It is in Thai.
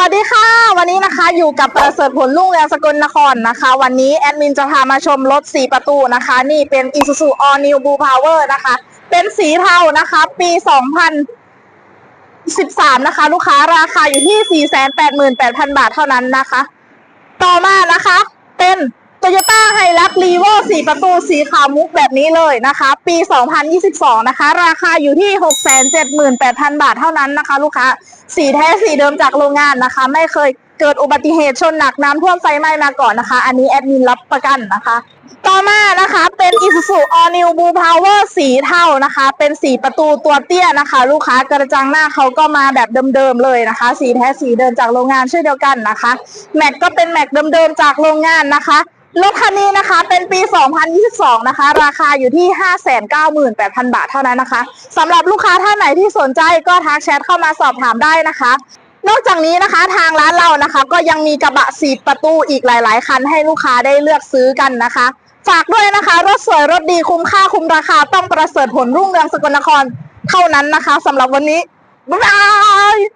วัสดีค่ะ วันนี้นะคะอยู่กับประเสริฐผลลุ่งเรืองสกลนครนะคะ วันนี้แอดมินจะพามาชมรถ4ประตูนะคะ นี่เป็น Isuzu All New Blue Power นะคะ เป็นสีเทานะคะ ปี 2013 นะคะ ลูกค้าราคาอยู่ที่ 488,000 บาทเท่านั้นนะคะ ต่อมานะคะ เป็น Toyota h i l u x r e v o 4 ประตูสีขาวมุกแบบนี้เลยนะคะ ปี 2022 นะคะ ราคาอยู่ที่ 678,000 บาทเท่านั้นนะคะ ลูกค้า สีแท้สีเดิมจากโรงงานนะคะ ไม่เคยเกิดอุบัติเหตุชนหนักน้ำท่วมไฟไหม้มาก่อนนะคะ อันนี้แอดมินรับประกันนะคะ ต่อมานะคะเป็น Isuzu All New Blue Power สีเทานะคะ เป็นสีประตูตัวเตี้ยนะคะ ลูกค้ากระจังหน้าเขาก็มาแบบเดิมๆเลยนะคะ สีแท้สีเดิมจากโรงงานเช่นเดียวกันนะคะ แม็กก็เป็นแม็กเดิมๆจากโรงงานนะคะ รถคันนี้นะคะเป็นปี 2022 นะคะ ราคาอยู่ที่ 598,000 บาทเท่านั้นนะคะสำหรับลูกค้าท่านไหนที่สนใจก็ทักแชทเข้ามาสอบถามได้นะคะ นอกจากนี้นะคะทางร้านเรานะคะ ก็ยังมีกระบะสีประตูอีกหลาย ๆ คันให้ลูกค้าได้เลือกซื้อกันนะคะ ฝากด้วยนะคะ รถสวยรถดีคุ้มค่าคุ้มราคาต้องประเสริฐผลรุ่งเรืองสกลนครเท่านั้นนะคะสำหรับวันนี้บ๊ายบาย